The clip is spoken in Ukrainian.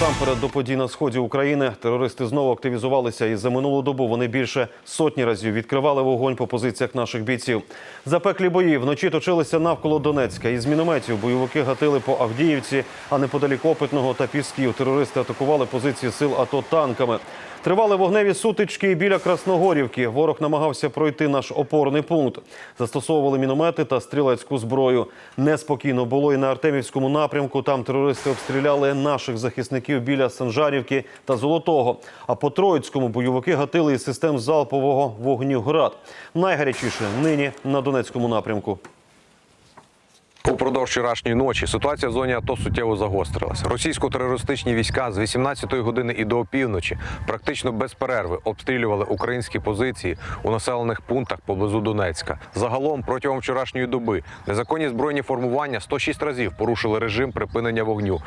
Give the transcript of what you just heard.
насамперед до подій на сході України терористи знову активізувалися, і за минулу добу вони більше сотні разів відкривали вогонь по позиціях наших бійців. Запеклі бої вночі точилися навколо Донецька. Із мінометів бойовики гатили по Авдіївці, а неподалік Опитного та Пісків. Терористи атакували позиції сил АТО танками. Тривали вогневі сутички біля Красногорівки. Ворог намагався пройти наш опорний пункт. Застосовували міномети та стрілецьку зброю. Неспокійно було і на Артемівському напрямку. Там терористи обстріляли наших захисників біля Санжарівки та Золотого. А по Троїцькому бойовики гатили із систем залпового вогню град. Найгарячіше нині на Донецькому напрямку. Упродовж вчорашньої ночі ситуація в зоні АТО суттєво загострилася. Російсько-терористичні війська з 18-ї години і до опівночі практично без перерви обстрілювали українські позиції у населених пунктах поблизу Донецька. Загалом протягом вчорашньої доби незаконні збройні формування 106 разів порушили режим припинення вогню